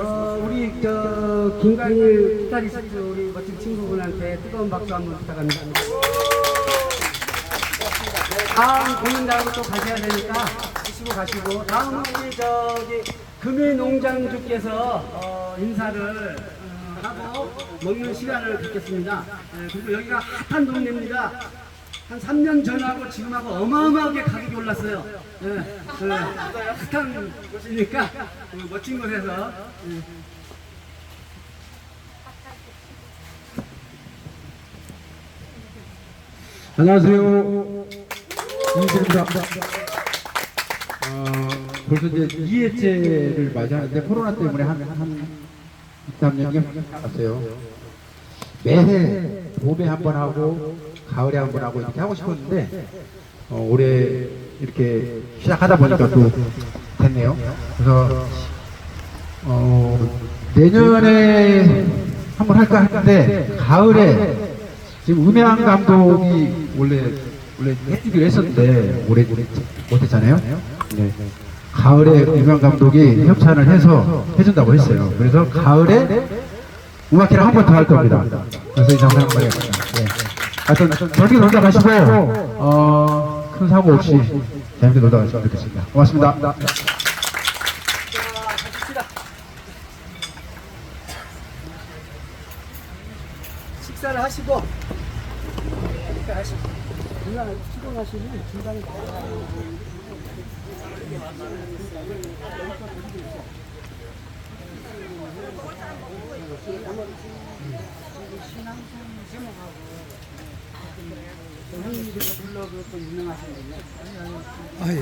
어, 우리 저 김광일 기타리스트 우리 멋진 친구분한테 뜨거운 박수 한번 부탁합니다. 다음 공연 날고 또 가셔야 되니까 드시고 가시고 다음은 우리 저기 금일농장주께서 어, 인사를 어, 하고 먹는 시간을 갖겠습니다. 예, 그리고 여기가 핫한 동네입니다. 한 3년 전하고 지금하고 어마어마하게 가격이 올랐어요. 예, 예, 핫한 곳이니까 그 멋진 곳에서 예. 안녕하세요. 이인수입니다. 어, 벌써 이제 2회째를 맞이하는데 코로나 때문에 한, 한 2, 3년이 갔어요. 매해 봄에 한번 하고 가을에 한 번 하고 이렇게 하고 싶었는데 어, 올해 이렇게 시작하다 보니까 또 됐네요. 그래서 어, 내년에 한번 할까 했는데 가을에 지금 음향 감독이 원래 원래 해주기로 했었는데 올해 못했잖아요. 네. 가을에 음향 감독이 협찬을 해서 해준다고 했어요. 그래서 가을에 음악회를 한 번 더 할 겁니다. 그래서 이 장면 한번 해봅니다. 네. 하여튼 재밌게 놀다 가시고 어, 큰 사고 없이 재밌게 놀다 가시면 좋겠습니다. 고맙습니다. 식사를 하시고 중간에 출근하시면 중간에 형님들이 불 또 유명하신 분이요. 아예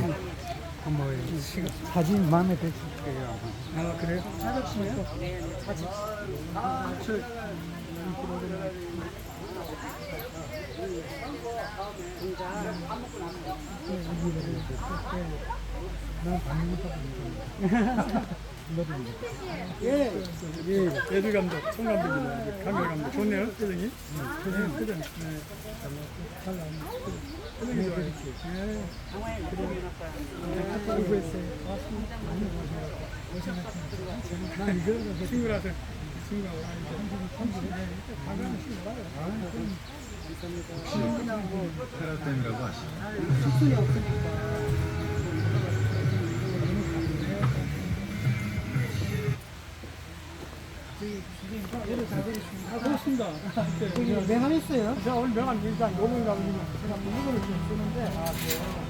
뭐 시간, 사진 마음에 드실 거예요. 아 그래요? 찾으시면 네, 찾으. 아, 저 예, 예, 예주 감독, 송 감독이네. 강렬 감독. 좋네요, 표정이. 네, 표정, 표정. 네. 잘 나왔네. 표정이 좋아요. 네. 고맙습니다. 많이 고생하셨습니다. 나 이거 친구라서 친구하고 이제 30, 30년 가가는 친구라요. 아, 그럼 테라댐이라고 하시죠. 식순이 없으니까. 아, 그렇습니다. 명함했어요? 제가 오늘 명함 일단 요금이라고 제가 물건을 좀 쓰는데, 아, 그래요?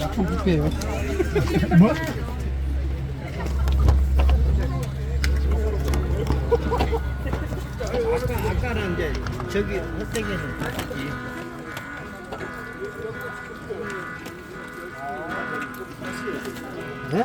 약품 부패예요. 뭐? 아까, 아까는 이제 저기 헛되게는 봤지. 네?